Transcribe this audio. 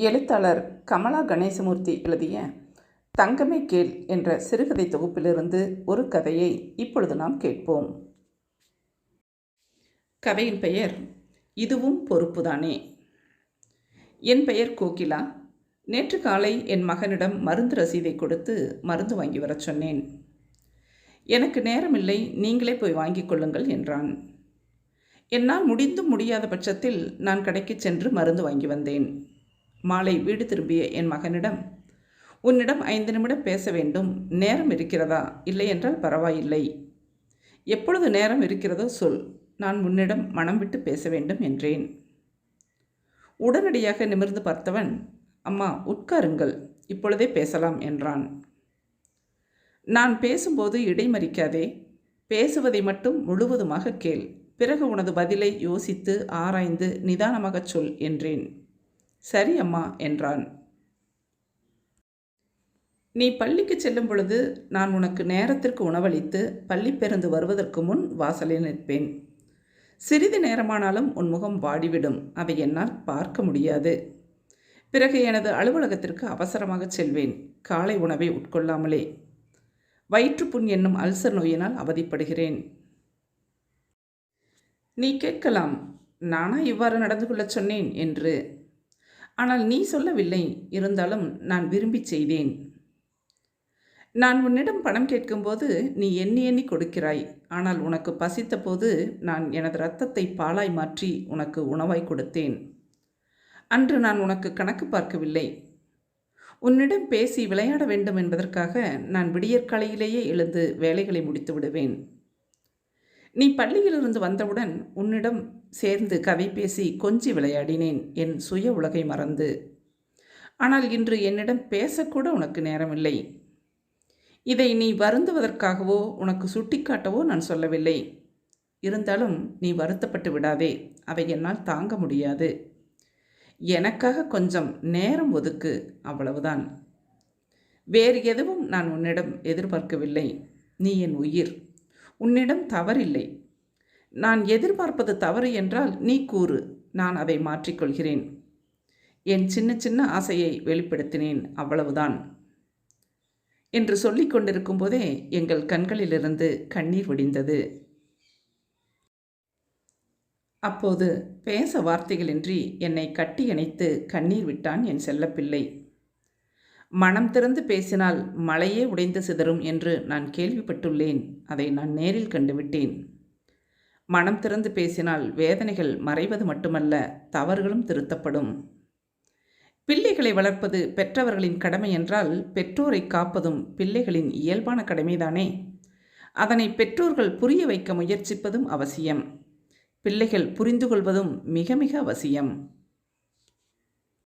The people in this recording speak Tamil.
எழுத்தாளர் கமலா கணேசமூர்த்தி எழுதிய தங்கமே கேள் என்ற சிறுகதை தொகுப்பிலிருந்து ஒரு கதையை இப்பொழுது நாம் கேட்போம். கதையின் பெயர் இதுவும் பொறுப்புதானே. என் பெயர் கோகிலா. நேற்று காலை என் மகனிடம் மருந்து ரசீதை கொடுத்து மருந்து வாங்கி வரச் சொன்னேன். எனக்கு நேரமில்லை நீங்களே போய் வாங்கிக் கொள்ளுங்கள் என்றான். என்னால் முடிந்தும் முடியாத பட்சத்தில் நான் கடைக்கு சென்று மருந்து வாங்கி வந்தேன். மாலை வீடு திரும்பிய என் மகனிடம் உன்னிடம் ஐந்து நிமிடம் பேச வேண்டும். நேரம் இருக்கிறதா? இல்லை என்றால் பரவாயில்லை. எப்பொழுது நேரம் இருக்கிறதோ சொல். நான் உன்னிடம் மனம் விட்டு பேச வேண்டும் என்றேன். உடனடியாக நிமிர்ந்து பார்த்தவன் அம்மா உட்காருங்கள். இப்பொழுதே பேசலாம் என்றான். நான் பேசும்போது இடைமறிக்காதே. பேசுவதை மட்டும் முழுவதுமாக கேள். பிறகு உனது பதிலை யோசித்து ஆராய்ந்து நிதானமாகச் சொல் என்றேன். சரி அம்மா என்றான். நீ பள்ளிக்கு செல்லும் பொழுது நான் உனக்கு நேரத்திற்கு உணவளித்து பள்ளி பேருந்து வருவதற்கு முன் வாசலில் நிற்பேன். சிறிது நேரமானாலும் உன் முகம் வாடிவிடும். அதை என்னால் பார்க்க முடியாது. பிறகு எனது அலுவலகத்திற்கு அவசரமாக செல்வேன். காலை உணவை உட்கொள்ளாமலே. வயிற்றுப்புண் என்னும் அல்சர் நோயினால் அவதிப்படுகிறேன். நீ கேட்கலாம் நானா இவ்வாறு நடந்து கொள்ளச் சொன்னேன் என்று ஆனால் நீ சொல்லவில்லை. இருந்தாலும் நான் விரும்பி செய்தேன். நான் உன்னிடம் பணம் கேட்கும்போது நீ எண்ணி எண்ணி கொடுக்கிறாய். ஆனால் உனக்கு பசித்த போது நான் எனது ரத்தத்தை பாலாய் மாற்றி உனக்கு உணவாய் கொடுத்தேன். அன்று நான் உனக்கு கணக்கு பார்க்கவில்லை. உன்னிடம் பேசி விளையாட வேண்டும் என்பதற்காக நான் விடியற்காலையிலேயே எழுந்து வேலைகளை முடித்து விடுவேன் நீ பள்ளியிலிருந்து வந்தவுடன் உன்னிடம் சேர்ந்து கவி பேசி கொஞ்சி விளையாடினேன். என் சுய உலகை மறந்து. ஆனால் இன்று என்னிடம் பேசக்கூட உனக்கு நேரமில்லை. இதை நீ வருந்துவதற்காகவோ உனக்கு சுட்டிக்காட்டவோ நான் சொல்லவில்லை. இருந்தாலும் நீ வருத்தப்பட்டு விடாதே. அவை என்னால் தாங்க முடியாது. எனக்காக கொஞ்சம் நேரம் ஒதுக்கு. அவ்வளவுதான். வேறு எதுவும் நான் உன்னிடம் எதிர்பார்க்கவில்லை. நீ என் உயிர். உன்னிடம் தவறில்லை. நான் எதிர்பார்ப்பது தவறு என்றால் நீ கூறு நான் அதை மாற்றிக்கொள்கிறேன். என் சின்ன சின்ன ஆசையை வெளிப்படுத்தினேன் அவ்வளவுதான். என்று சொல்லிக் கொண்டிருக்கும் போதே எங்கள் கண்களிலிருந்து கண்ணீர் வடிந்தது. அப்போது பேச வார்த்தைகளின்றி என்னை கட்டி அணைத்து கண்ணீர் விட்டான் என் செல்லப்பிள்ளை. மனம் திறந்து பேசினால் மலையே உடைந்து சிதறும் என்று நான் கேள்விப்பட்டுள்ளேன். அதை நான் நேரில் கண்டுவிட்டேன். மனம் திறந்து பேசினால் வேதனைகள் மறைவது மட்டுமல்ல தவறுகளும் திருத்தப்படும். பிள்ளைகளை வளர்ப்பது பெற்றவர்களின் கடமை என்றால் பெற்றோரை காப்பதும் பிள்ளைகளின் இயல்பான கடமைதானே. அதனை பெற்றோர்கள் புரிய வைக்க முயற்சிப்பதும் அவசியம். பிள்ளைகள் புரிந்து கொள்வதும் மிக மிக அவசியம்.